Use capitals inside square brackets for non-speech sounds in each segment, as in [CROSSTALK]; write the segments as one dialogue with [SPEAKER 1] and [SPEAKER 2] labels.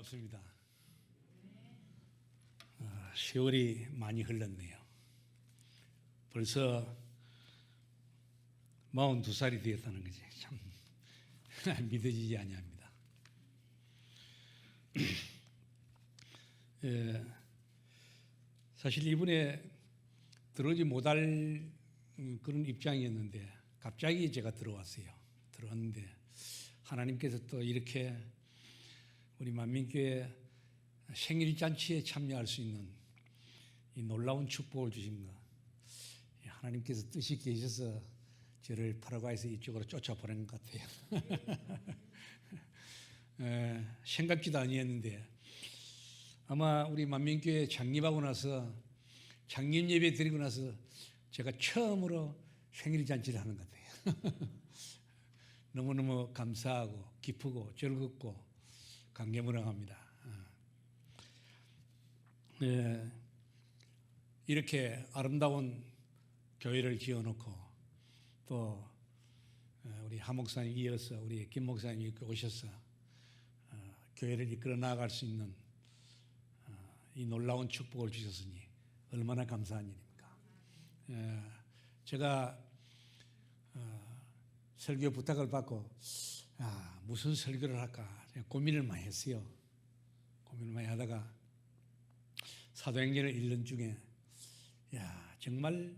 [SPEAKER 1] 반갑습니다. 어, 세월이 많이 흘렀네요. 벌써 42살이 되었다는 거지. 참 [LAUGHS] 믿어지지 아니합니다. [CLEARS THROAT] 예, 사실 이번에 들어오지 못할 음, 그런 입장이었는데 갑자기 제가 들어왔어요. 들어왔는데 하나님께서 또 이렇게 우리 만민교회 생일 잔치에 참여할 수 있는 이 놀라운 축복을 주신 것 하나님께서 뜻이 계셔서 저를 파라과이에서 이쪽으로 쫓아 보낸 것 같아요. 에, [LAUGHS] 생각지도 아니었는데 아마 우리 만민교회 창립하고 나서 창립 예배 드리고 나서 제가 처음으로 생일 잔치를 하는 것 같아요. [LAUGHS] 너무너무 감사하고 기쁘고 즐겁고 감개무량합니다. 네, 이렇게 아름다운 교회를 지어놓고 또 어, 우리 하 목사님 이어서 우리 김 목사님 이렇게 오셔서 어, 교회를 이끌어 나아갈 수 있는 어, 이 놀라운 축복을 주셨으니 얼마나 감사한 일입니까? 예, 제가 설교 부탁을 받고 아, 무슨 설교를 할까 고민을 많이 했어요. 고민을 많이 하다가 사도행전을 읽는 중에 야 정말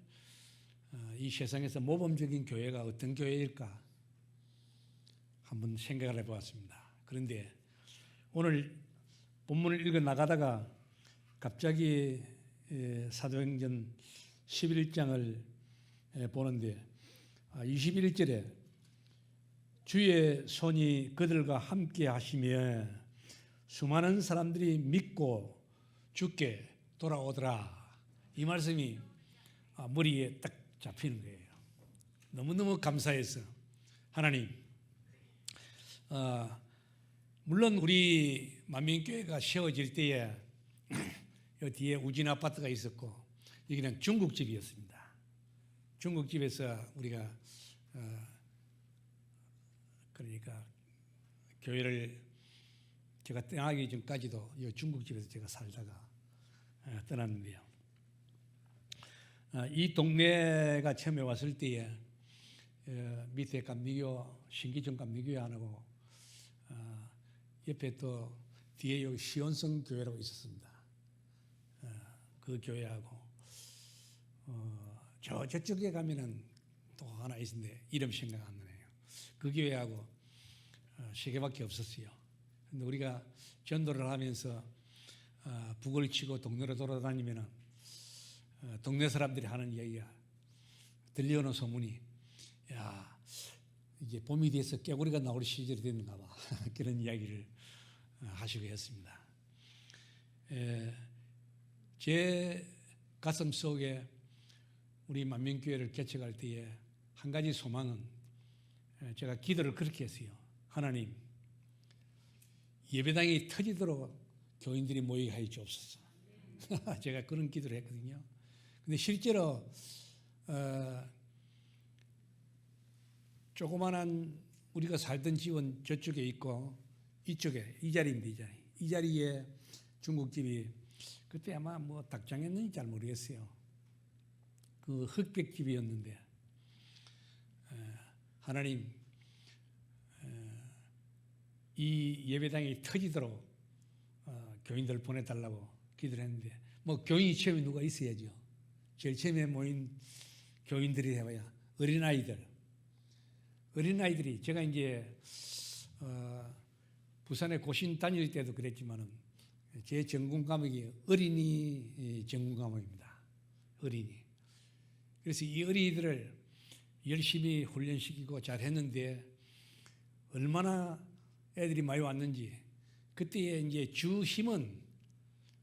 [SPEAKER 1] 어, 이 세상에서 모범적인 교회가 어떤 교회일까 한번 생각을 해보았습니다. 그런데 오늘 본문을 읽어 나가다가 갑자기 사도행전 11장을 보는데 21절에 아, 주의 손이 그들과 함께 하시며 수많은 사람들이 믿고 죽게 돌아오더라. 이 말씀이 아, 머리에 딱 잡히는 거예요. 너무너무 감사해서 하나님 어, 물론 우리 만민교회가 세워질 때에 여 뒤에 우진 아파트가 있었고 여기는 중국집이었습니다. 중국집에서 우리가 어, 그러니까 교회를 제가 떠나기 전까지도 이 중국집에서 제가 살다가 어, 떠났는데요. 어, 이 동네가 처음에 왔을 때에 어, 밑에 감리교 신기정 감리교회 하나고 옆에 또 뒤에 여기 시온성 교회라고 있었습니다. 그 교회하고 저 저쪽에 가면은 또 하나 있는데 이름 생각 안 나네요. 그 교회하고 세 개밖에 없었어요. 근데 우리가 전도를 하면서 어, 북을 치고 동네로 돌아다니면 어, 동네 사람들이 하는 이야기가 들려오는 소문이 야 이제 봄이 돼서 깨구리가 나올 시절이 됐는가 봐 [LAUGHS] 그런 이야기를 어, 하시고 했습니다. 제 가슴 속에 우리 만민교회를 개척할 때에 한 가지 소망은 제가 기도를 그렇게 했어요. 하나님 예배당이 터지도록 교인들이 모이게 하여 주옵소서. [LAUGHS] 제가 그런 기도를 했거든요. 근데 실제로 어, 조그만한 우리가 살던 집은 저쪽에 있고 이쪽에 이 자리입니다. 이 자리. 이 자리에 중국집이 그때 아마 뭐 닭장이었는지 잘 모르겠어요. 그 흑백집이었는데 어, 하나님 어, 이 예배당이 터지도록 교인들 보내달라고 기도를 했는데 뭐 교인이 처음에 누가 있어야죠. 제일 처음에 모인 교인들이 해봐야 어린아이들. 어린아이들이 제가 이제 어, 부산에 고신 다닐 때도 그랬지만은 제 전공 과목이 어린이 전공 과목입니다. 어린이. 그래서 이 어린이들을 열심히 훈련시키고 잘 했는데 얼마나 애들이 많이 왔는지 그때 이제 주 힘은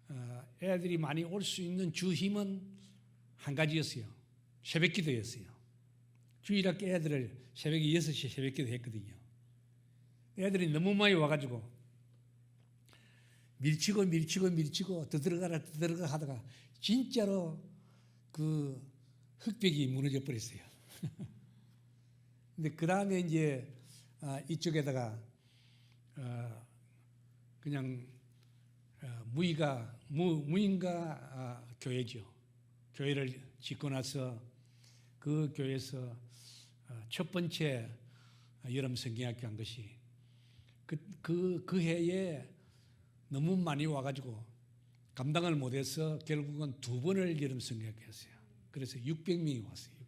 [SPEAKER 1] 어, 애들이 많이 올 수 있는 주 힘은 한 가지였어요. 새벽 기도였어요. 주일학교 애들을 새벽에 6시 새벽 기도 했거든요. 애들이 너무 많이 와가지고 밀치고 밀치고 밀치고 더 들어가라 더 들어가 하다가 진짜로 그 흑백이 무너져 버렸어요. [LAUGHS] 근데 그 다음에 이제 아, 이쪽에다가 어, 그냥 어, 무의가 무, 무인가 아, 교회죠. 교회를 짓고 나서 그 교회에서 어, 첫 번째 여름 성경학교 한 것이 그, 그, 그 해에 너무 많이 와가지고 감당을 못해서 결국은 두 번을 여름 성경학교 했어요. 그래서 600명이 왔어요.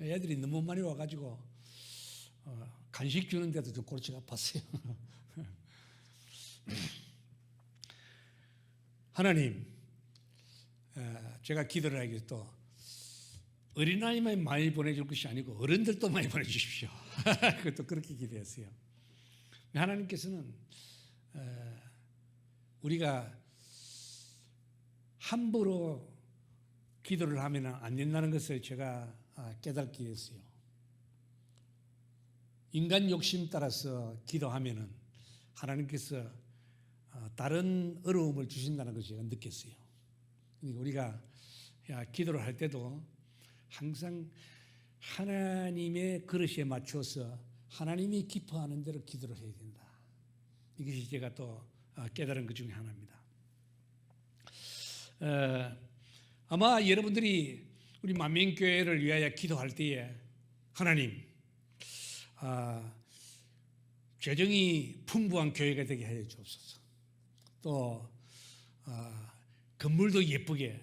[SPEAKER 1] 600명. 애들이 너무 많이 와가지고 어, 간식 주는데도 좀 골치가 아팠어요. [LAUGHS] 하나님, 어, 제가 기도를 하기 또 어린아이만 많이 보내줄 것이 아니고 어른들도 많이 보내주십시오. [LAUGHS] 그것도 그렇게 기도했어요. 하나님께서는 어, 우리가 함부로 기도를 하면 안 된다는 것을 제가 아, 깨닫게 됐어요. 인간 욕심 따라서 기도하면은 하나님께서 어, 다른 어려움을 주신다는 것을 제가 느꼈어요. 그러니까 우리가 야, 기도를 할 때도 항상 하나님의 그릇에 맞춰서 하나님이 기뻐하는 대로 기도를 해야 된다. 이것이 제가 또 어, 깨달은 것 중에 하나입니다. 어, 아마 여러분들이 우리 만민교회를 위하여 기도할 때에 하나님 아, 재정이 풍부한 교회가 되게 하여 주옵소서. 또 아, 건물도 예쁘게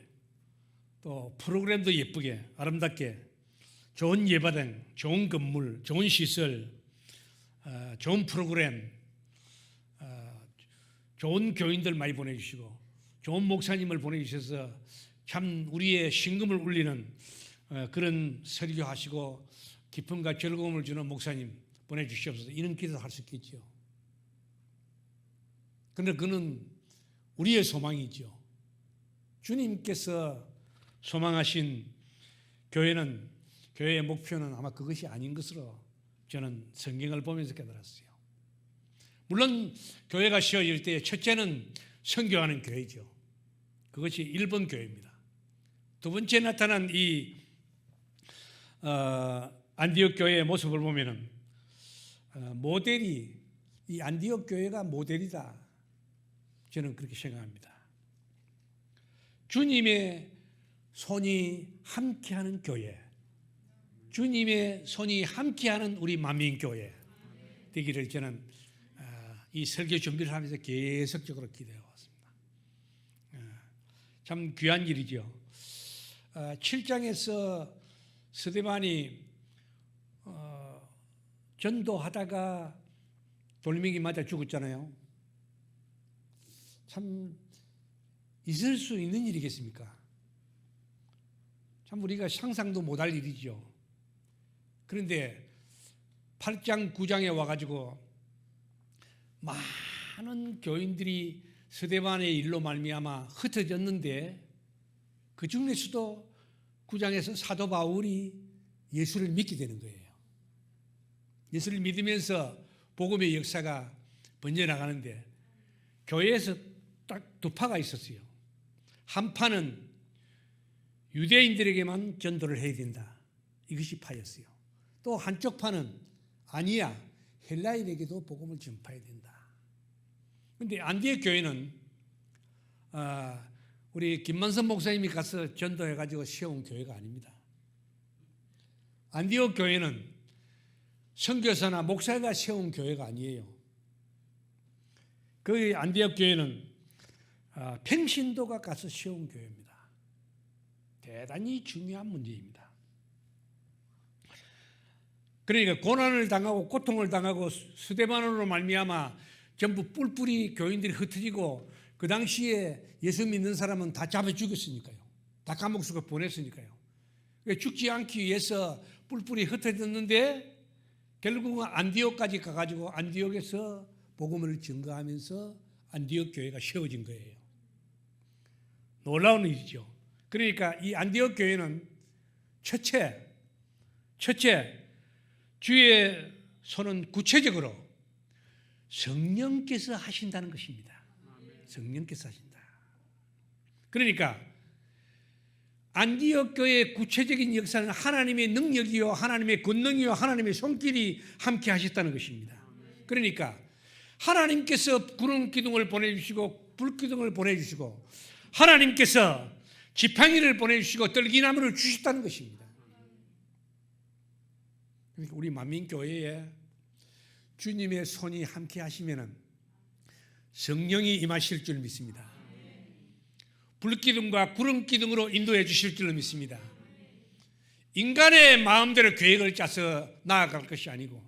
[SPEAKER 1] 또 프로그램도 예쁘게 아름답게 좋은 예배당, 좋은 건물, 좋은 시설, 아, 좋은 프로그램, 아, 좋은 교인들 많이 보내주시고 좋은 목사님을 보내주셔서 참 우리의 신금을 울리는 어, 그런 설교하시고 기쁨과 즐거움을 주는 목사님 보내주시옵소서 이런 기도 할수 있겠죠. 그런데 그는 우리의 소망이죠. 주님께서 소망하신 교회는 교회의 목표는 아마 그것이 아닌 것으로 저는 성경을 보면서 깨달았어요. 물론 교회가 세워질 때 첫째는 선교하는 교회죠. 그것이 1번 교회입니다. 두 번째 나타난 이 어, 안디옥 교회의 모습을 보면은 어, 모델이 이 안디옥 교회가 모델이다. 저는 그렇게 생각합니다. 주님의 손이 함께하는 교회, 주님의 손이 함께하는 우리 만민 교회 되기를 저는 어, 이 설교 준비를 하면서 계속적으로 기대해 왔습니다. 어, 참 귀한 일이죠. 7장에서 스데반이 어, 전도하다가 돌멩이 맞아 죽었잖아요. 참 있을 수 있는 일이겠습니까? 참 우리가 상상도 못할 일이죠. 그런데 8장 9장에 와가지고 많은 교인들이 스데반의 일로 말미암아 흩어졌는데 그 중에서도 9장에서 사도 바울이 예수를 믿게 되는 거예요. 예수를 믿으면서 복음의 역사가 번져나가는데 교회에서 딱 두 파가 있었어요. 한 파는 유대인들에게만 전도를 해야 된다. 이것이 파였어요. 또 한쪽 파는 아니야. 헬라인에게도 복음을 전파해야 된다. 그런데 안디의 교회는 아, 우리 김만선 목사님이 가서 전도해 가지고 세운 교회가 아닙니다. 안디옥 교회는 선교사나 목사가 세운 교회가 아니에요. 그 안디옥 교회는 아, 평신도가 가서 세운 교회입니다. 대단히 중요한 문제입니다. 그러니까 고난을 당하고 고통을 당하고 수대만으로 말미암아 전부 뿔뿔이 교인들이 흩어지고 그 당시에 예수 믿는 사람은 다 잡아 죽였으니까요. 다 감옥 속에 보냈으니까요. 그러니까 죽지 않기 위해서 뿔뿔이 흩어졌는데 결국은 안디옥까지 가가지고 안디옥에서 복음을 증거하면서 안디옥 교회가 세워진 거예요. 놀라운 일이죠. 그러니까 이 안디옥 교회는 첫째, 첫째 주의 손은 구체적으로 성령께서 하신다는 것입니다. 성령께서 하신다. 그러니까 안디옥 교회의 구체적인 역사는 하나님의 능력이요 하나님의 권능이요 하나님의 손길이 함께 하셨다는 것입니다. 그러니까 하나님께서 구름 기둥을 보내 주시고 불 기둥을 보내 주시고 하나님께서 지팡이를 보내 주시고 떨기나무를 주셨다는 것입니다. 그러니까 우리 만민교회에 주님의 손이 함께 하시면은 성령이 임하실 줄 믿습니다. 불기둥과 구름기둥으로 인도해 주실 줄 믿습니다. 인간의 마음대로 계획을 짜서 나아갈 것이 아니고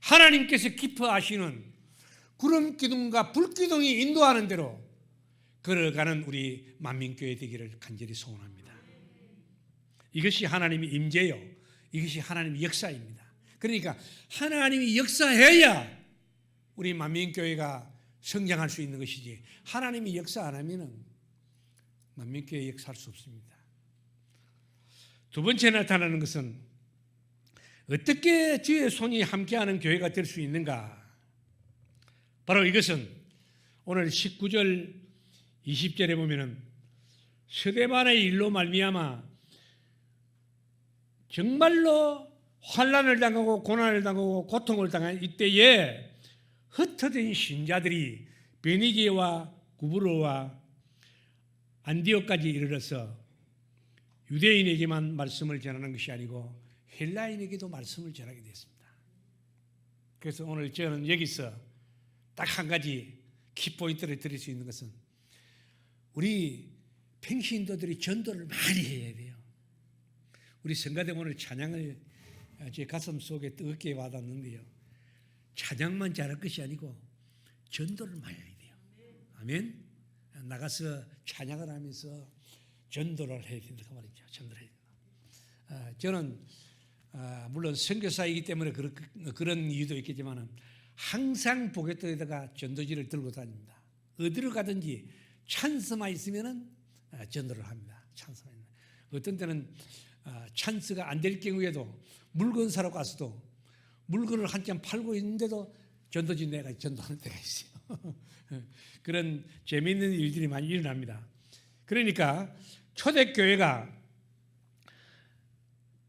[SPEAKER 1] 하나님께서 기뻐하시는 구름기둥과 불기둥이 인도하는 대로 걸어가는 우리 만민교회 되기를 간절히 소원합니다. 이것이 하나님의 임재요. 이것이 하나님의 역사입니다. 그러니까 하나님이 역사해야 우리 만민교회가 성장할 수 있는 것이지 하나님이 역사 안 하면은 만민교회 역사할 수 없습니다. 두 번째 나타나는 것은 어떻게 주의 손이 함께하는 교회가 될 수 있는가? 바로 이것은 오늘 19절 20절에 보면은 스데반의 일로 말미암아 정말로 환란을 당하고 고난을 당하고 고통을 당한 이때에 흩어진 신자들이 베니게와 구브로와 안디오까지 이르러서 유대인에게만 말씀을 전하는 것이 아니고 헬라인에게도 말씀을 전하게 됐습니다. 그래서 오늘 저는 여기서 딱 한 가지 키포인트를 드릴 수 있는 것은 우리 팽신도들이 전도를 많이 해야 돼요. 우리 성가대 오늘 찬양을 제 가슴 속에 뜨겁게 와닿는데요. 찬양만 잘할 것이 아니고 전도를 많이 해야 돼요. 아멘. 나가서 찬양을 하면서 전도를 해야 된다 그 말이죠. 전도를 해야 된다. 아, 저는 아, 물론 선교사이기 때문에 그런, 이유도 있겠지만 항상 보게도에다가 전도지를 들고 다닙니다. 어디로 가든지 찬스만 있으면은 아, 전도를 합니다. 찬스만 있는. 어떤 때는 아, 찬스가 안 될 경우에도 물건 사러 가서도 물건을 한참 팔고 있는데도 전도지 내가 전도하는 때가 있어요. [LAUGHS] 그런 재미있는 일들이 많이 일어납니다. 그러니까 초대교회가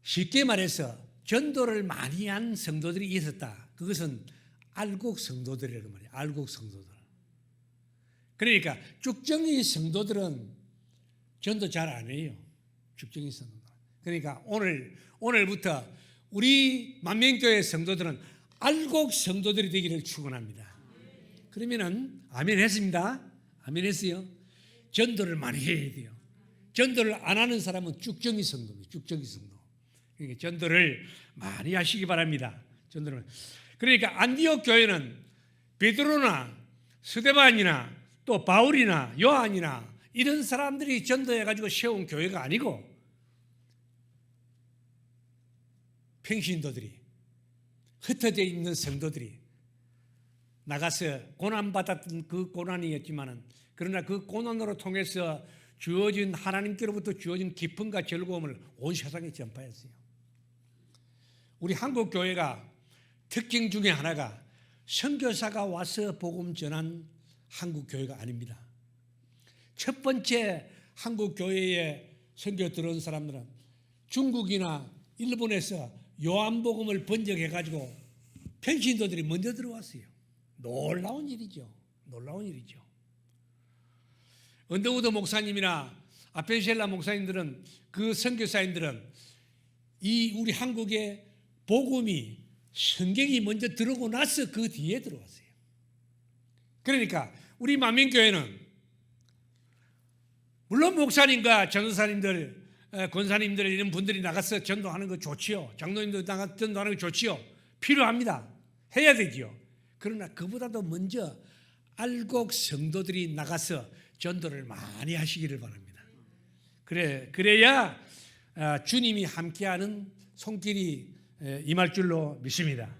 [SPEAKER 1] 쉽게 말해서 전도를 많이 한 성도들이 있었다. 그것은 알곡 성도들이라고 말이에요. 알곡 성도들. 그러니까 쭉정이 성도들은 전도 잘 안 해요. 쭉정이 성도들. 그러니까 오늘 오늘부터 우리 만명교회 성도들은 알곡 성도들이 되기를 축원합니다. 그러면은 아멘 했습니다. 아멘 했어요. 전도를 많이 해야 돼요. 전도를 안 하는 사람은 쭉정이 성도입니다. 쭉정이 성도. 그러니까 전도를 많이 하시기 바랍니다. 전도를. 그러니까 안디옥 교회는 베드로나 스데반이나 또 바울이나 요한이나 이런 사람들이 전도해 가지고 세운 교회가 아니고 평신도들이 흩어져 있는 성도들이 나가서 고난받았던 그 고난이었지만은 그러나 그 고난으로 통해서 주어진 하나님께로부터 주어진 기쁨과 즐거움을 온 세상에 전파했어요. 우리 한국 교회가 특징 중에 하나가 선교사가 와서 복음 전한 한국 교회가 아닙니다. 첫 번째 한국 교회에 선교 들어온 사람들은 중국이나 일본에서 요한복음을 번역해 가지고 평신도들이 먼저 들어왔어요. 놀라운 일이죠. 놀라운 일이죠. 언더우드 목사님이나 아펜셀라 목사님들은 그 선교사님들은 이 우리 한국의 복음이 성경이 먼저 들어오고 나서 그 뒤에 들어왔어요. 그러니까 우리 만민교회는 물론 목사님과 전도사님들, 권사님들 이런 분들이 나가서 전도하는 거 좋지요. 장로님들 나가 전도하는 거 좋지요. 필요합니다. 해야 되지요. 그러나 그보다도 먼저 알곡 성도들이 나가서 전도를 많이 하시기를 바랍니다. 그래 그래야 주님이 함께하는 손길이 임할 줄로 믿습니다.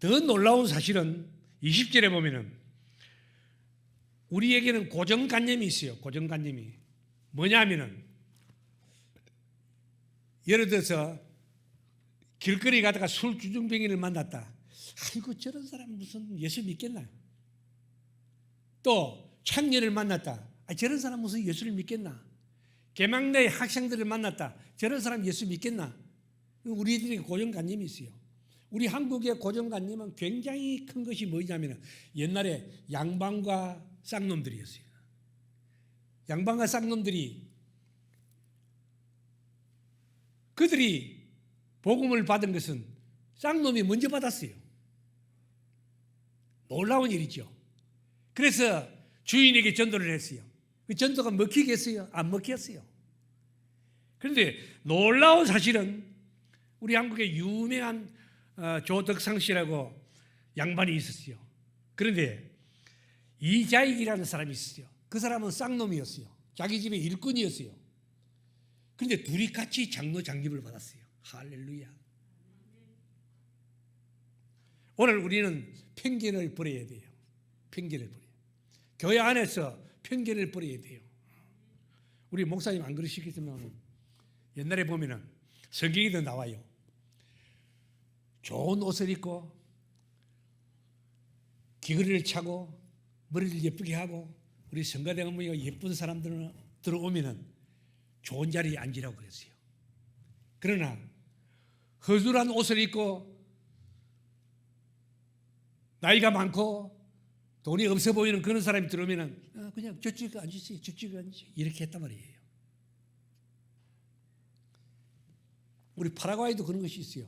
[SPEAKER 1] 더 놀라운 사실은 20절에 보면은 우리에게는 고정관념이 있어요. 고정관념이 뭐냐면은 예를 들어서 길거리 가다가 술 주중병인을 만났다. 아이고 저런 사람 무슨 예수 믿겠나? 또 창녀를 만났다. 아, 저런 사람 무슨 예수를 믿겠나? 개망내 학생들을 만났다. 저런 사람 예수 믿겠나? 우리들에게 고정관념이 있어요. 우리 한국의 고정관념은 굉장히 큰 것이 뭐냐면 옛날에 양반과 쌍놈들이었어요. 양반과 쌍놈들이 그들이 복음을 받은 것은 쌍놈이 먼저 받았어요. 놀라운 일이죠. 그래서 주인에게 전도를 했어요. 그 전도가 먹히겠어요? 안 먹혔어요. 그런데 놀라운 사실은 우리 한국에 유명한 어, 조덕상 씨라고 양반이 있었어요. 그런데 이자익이라는 사람이 있었어요. 그 사람은 쌍놈이었어요. 자기 집의 일꾼이었어요. 그런데 둘이 같이 장로 장립을 받았어요. 할렐루야. 오늘 우리는 편견을 버려야 돼요. 편견을 버려. 교회 안에서 편견을 버려야 돼요. 우리 목사님 안 그러시겠지만 옛날에 보면은 성경에도 나와요. 좋은 옷을 입고 귀걸이를 차고 머리를 예쁘게 하고 우리 성가대 어머니가 예쁜 사람들은 들어오면은 좋은 자리에 앉으라고 그랬어요. 그러나 허술한 옷을 입고 나이가 많고 돈이 없어 보이는 그런 사람이 들어오면은 어, 그냥 저쪽에 앉으세요. 저쪽에 앉으세요. 이렇게 했단 말이에요. 우리 파라과이도 그런 것이 있어요.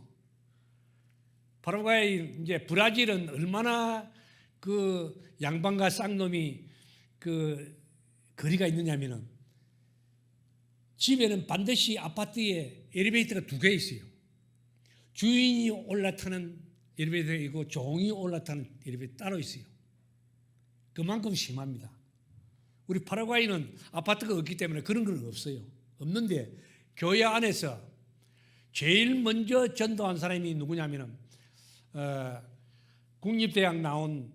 [SPEAKER 1] 파라과이 이제 브라질은 얼마나 그 양반과 쌍놈이 그 거리가 있느냐면은 집에는 반드시 아파트에 엘리베이터가 두 개 있어요. 주인이 올라타는 엘리베이터가 있고 종이 올라타는 엘리베이터 따로 있어요. 그만큼 심합니다. 우리 파라과이는 아파트가 없기 때문에 그런 건 없어요. 없는데 교회 안에서 제일 먼저 전도한 사람이 누구냐면은 어, 국립대학 나온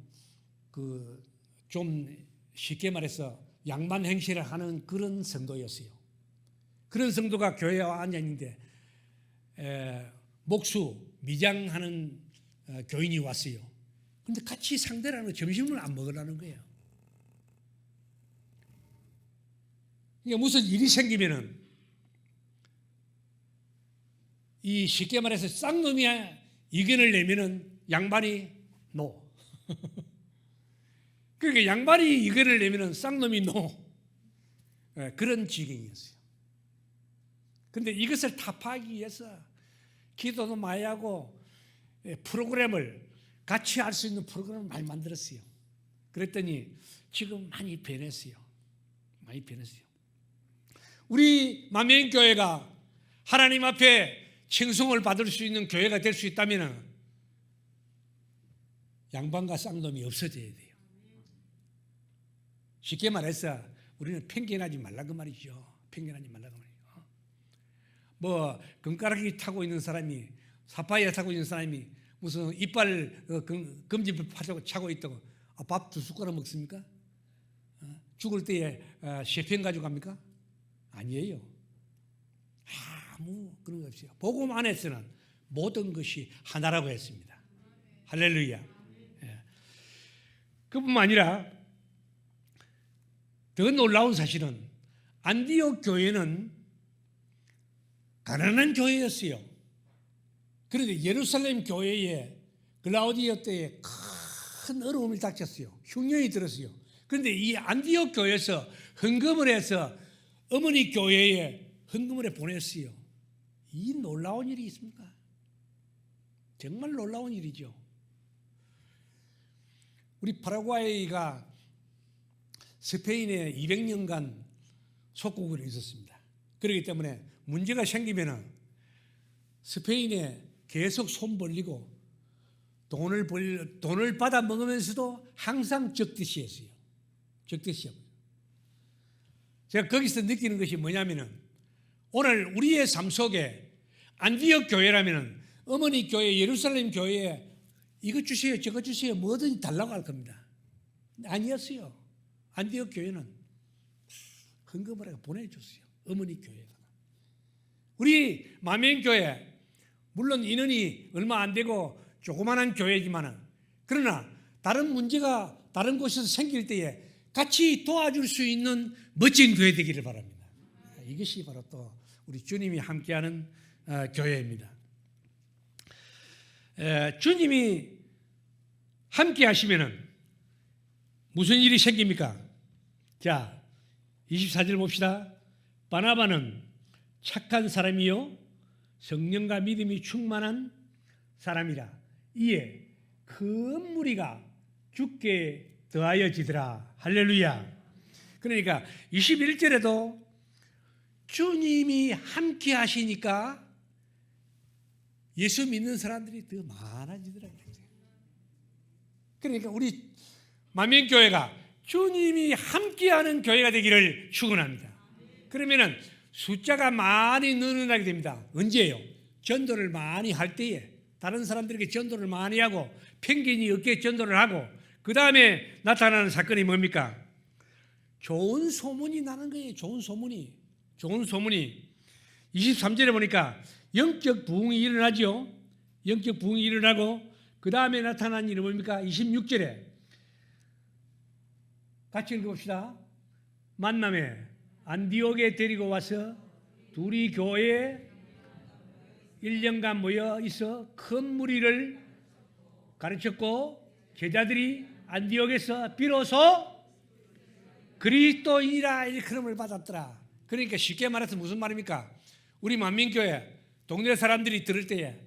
[SPEAKER 1] 그 좀 쉽게 말해서 양반 행실을 하는 그런 성도였어요. 그런 성도가 교회에 앉아있는데 에, 목수 미장하는 어, 교인이 왔어요. 근데 같이 상대를 하는 점심을 안 먹으라는 거예요. 그러니까 무슨 일이 생기면은 이 쉽게 말해서 쌍놈이 의견을 내면은 양반이 노. [LAUGHS] 그러니까 양반이 의견을 내면은 쌍놈이 노. 예, 그런 지경이었어요. 근데 이것을 타파하기 위해서 기도도 많이 하고 예, 프로그램을 같이 할 수 있는 프로그램을 많이 만들었어요. 그랬더니 지금 많이 변했어요. 많이 변했어요. 우리 만명 교회가 하나님 앞에 칭송을 받을 수 있는 교회가 될 수 있다면 양반과 쌍놈이 없어져야 돼요. 쉽게 말해서 우리는 편견하지 말라 그 말이죠. 편견하지 말라 그 말이죠. 뭐 금가락이 타고 있는 사람이 사파이어 타고 있는 사람이 무슨 이빨 어, 금, 금지를 파고 차고 있다고 아, 밥 두 숟가락 먹습니까? 어? 죽을 때에 어, 셰펜 가져갑니까? 아니에요. 아무 그런 거 없어요. 복음 안에서는 모든 것이 하나라고 했습니다. 할렐루야. 예. 그뿐만 아니라 더 놀라운 사실은 안디옥 교회는 가난한 교회였어요. 그런데 예루살렘 교회에 글라우디오 때에 큰 어려움을 닥쳤어요. 흉년이 들었어요. 그런데 이 안디옥 교회에서 헌금을 해서 어머니 교회에 헌금을 해 보냈어요. 이 놀라운 일이 있습니까? 정말 놀라운 일이죠. 우리 파라과이가 스페인에 200년간 속국으로 있었습니다. 그렇기 때문에 문제가 생기면은 스페인에 계속 손 벌리고 돈을 벌 돈을 받아 먹으면서도 항상 적듯이 했어요. 적듯이 하고. 제가 거기서 느끼는 것이 뭐냐면은 오늘 우리의 삶 속에 안디옥 교회라면은 어머니 교회 예루살렘 교회에 이것 주세요 저것 주세요 뭐든지 달라고 할 겁니다. 아니었어요. 안디옥 교회는 헌금을 해서 보내줬어요. 어머니 교회가. 우리 마명교회 물론 인원이 얼마 안 되고 조그마한 교회지만은 그러나 다른 문제가 다른 곳에서 생길 때에 같이 도와줄 수 있는 멋진 교회 되기를 바랍니다. 이것이 바로 또 우리 주님이 함께하는 어, 교회입니다. 에, 주님이 함께 하시면은 무슨 일이 생깁니까? 자, 24절 봅시다. 바나바는 착한 사람이요 성령과 믿음이 충만한 사람이라 이에 큰 무리가 죽게 더하여지더라. 할렐루야. 그러니까 21절에도 주님이 함께 하시니까 예수 믿는 사람들이 더 많아지더라고요. 그러니까 우리 만민교회가 주님이 함께하는 교회가 되기를 축원합니다. 그러면은 숫자가 많이 늘어나게 됩니다. 언제예요? 전도를 많이 할 때에 다른 사람들에게 전도를 많이 하고 편견이 없게 전도를 하고 그 다음에 나타나는 사건이 뭡니까? 좋은 소문이 나는 거예요. 좋은 소문이. 좋은 소문이. 23절에 보니까 영적 부흥이 일어나죠. 영적 부흥이 일어나고 그 다음에 나타난 일은 뭡니까? 26절에 같이 읽어봅시다. 만남에 안디옥에 데리고 와서 둘이 교회에 1년간 모여 있어 큰 무리를 가르쳤고 제자들이 안디옥에서 비로소 그리스도인이라 일컬음을 받았더라. 그러니까 쉽게 말해서 무슨 말입니까? 우리 만민교회 동네 사람들이 들을 때에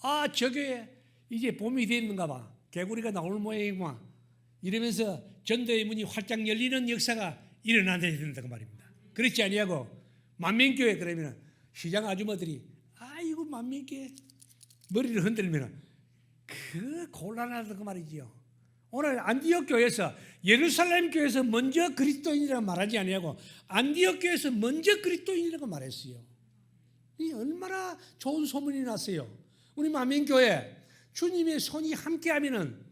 [SPEAKER 1] 아, 저 교회 이제 봄이 됐는가 봐. 개구리가 나올 모양이구만. 이러면서 전도의 문이 활짝 열리는 역사가 일어나야 된다고 말입니다. 그렇지 아니하고 만민교회 그러면 시장 아주머들이 아이고 만민교회 머리를 흔들면 그 곤란하다고 말이지요. 오늘 안디옥 교회에서 예루살렘 교회에서 먼저 그리스도인이라고 말하지 아니하고 안디옥 교회에서 먼저 그리스도인이라고 말했어요. 이 얼마나 좋은 소문이 났어요. 우리 만민교회 주님의 손이 함께하면은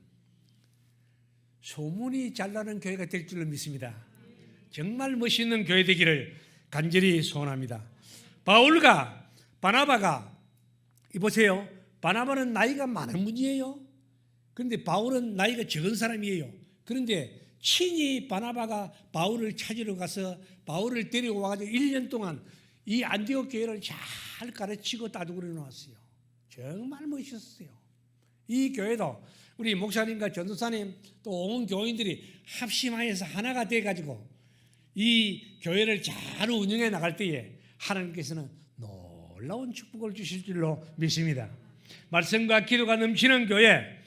[SPEAKER 1] 소문이 잘 나는 교회가 될 줄로 믿습니다. 정말 멋있는 교회 되기를 간절히 소원합니다. 바울과 바나바가 이 보세요. 바나바는 나이가 많은 분이에요. 그런데 바울은 나이가 적은 사람이에요. 그런데 친히 바나바가 바울을 찾으러 가서 바울을 데리고 와가지고 1년 동안 이 안디옥 교회를 잘 가르치고 따두그려 놓았어요. 정말 멋있었어요. 이 교회도 우리 목사님과 전도사님 또 온 교인들이 합심하여서 하나가 돼 가지고 이 교회를 잘 운영해 나갈 때에 하나님께서는 놀라운 축복을 주실 줄로 믿습니다. 말씀과 기도가 넘치는 교회,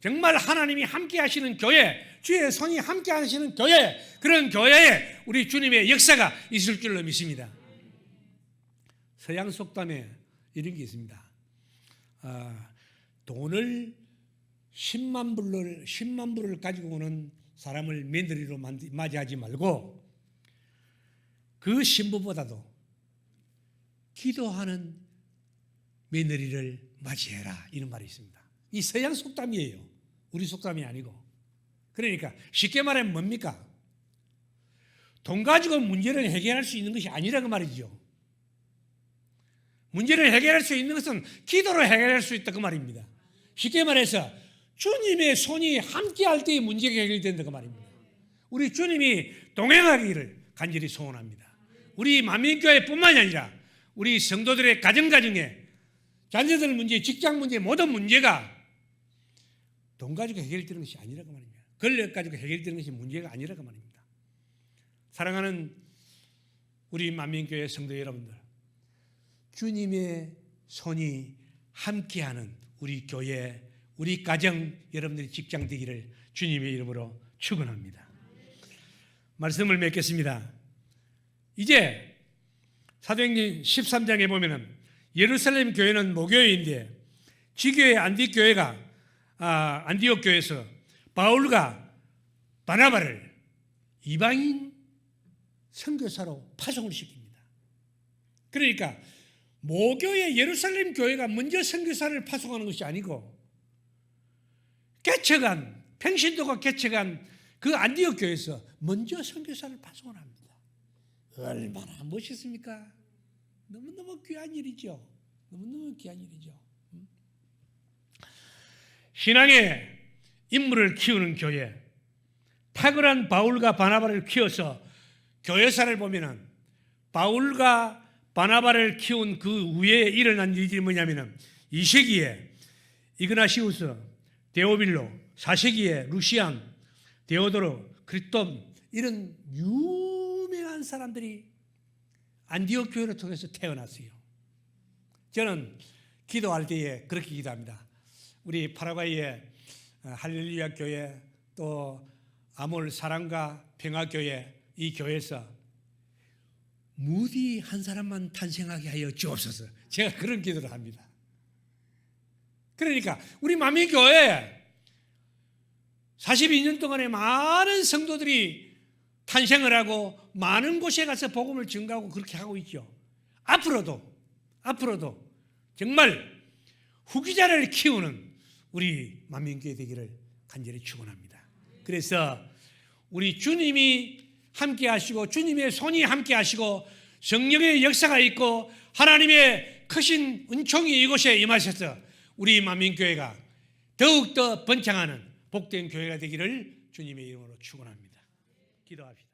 [SPEAKER 1] 정말 하나님이 함께 하시는 교회, 주의 손이 함께 하시는 교회, 그런 교회에 우리 주님의 역사가 있을 줄로 믿습니다. 서양 속담에 이런 게 있습니다. 아, 돈을 10만 불을 10만 불을 가지고 오는 사람을 며느리로 맞이하지 말고 그 신부보다도 기도하는 며느리를 맞이해라 이런 말이 있습니다. 이 서양 속담이에요. 우리 속담이 아니고. 그러니까 쉽게 말하면 뭡니까? 돈 가지고 문제를 해결할 수 있는 것이 아니라고 말이죠. 문제를 해결할 수 있는 것은 기도로 해결할 수 있다 그 말입니다. 쉽게 말해서 주님의 손이 함께할 때에 문제가 해결된다 그 말입니다. 우리 주님이 동행하기를 간절히 소원합니다. 우리 만민교회뿐만이 아니라 우리 성도들의 가정 가정에 자녀들 문제, 직장 문제 모든 문제가 돈 가지고 해결되는 것이 아니라고 말입니다. 권력 가지고 해결되는 것이 문제가 아니라고 말입니다. 사랑하는 우리 만민교회 성도 여러분들, 주님의 손이 함께하는 우리 교회, 우리 가정, 여러분들의 직장 되기를 주님의 이름으로 축원합니다. 말씀을 맺겠습니다. 이제 사도행전 13장에 보면은 예루살렘 교회는 모교회인데 지교회 안디 교회가 아, 안디옥 교회에서 바울과 바나바를 이방인 선교사로 파송을 시킵니다. 그러니까 모교회 예루살렘 교회가 먼저 선교사를 파송하는 것이 아니고 개척한 평신도가 개척한 그 안디옥 교회에서 먼저 선교사를 파송을 합니다. 얼마나 멋있습니까? 너무너무 귀한 일이죠. 너무너무 귀한 일이죠. 음? 신앙의 인물을 키우는 교회. 탁월한 바울과 바나바를 키워서 교회사를 보면은 바울과 바나바를 키운 그 위에 일어난 일이 뭐냐면은 이 시기에 이그나시우스, 데오빌로, 사세기의 루시안, 데오도로, 크리스톰 이런 유명한 사람들이 안디옥 교회를 통해서 태어났어요. 저는 기도할 때에 그렇게 기도합니다. 우리 파라과이의 어, 할렐루야 교회 또 아몰 사랑과 평화 교회 이 교회에서 무디 한 사람만 탄생하게 하여 주옵소서. 제가 그런 기도를 합니다. 그러니까 우리 만민교회 42년 동안에 많은 성도들이 탄생을 하고 많은 곳에 가서 복음을 증가하고 그렇게 하고 있죠. 앞으로도 앞으로도 정말 후기자를 키우는 우리 만민교회 되기를 간절히 축원합니다. 그래서 우리 주님이 함께 하시고 주님의 손이 함께 하시고 성령의 역사가 있고 하나님의 크신 은총이 이곳에 임하셔서 우리 만민교회가 더욱더 번창하는 복된 교회가 되기를 주님의 이름으로 축원합니다. 기도합시다.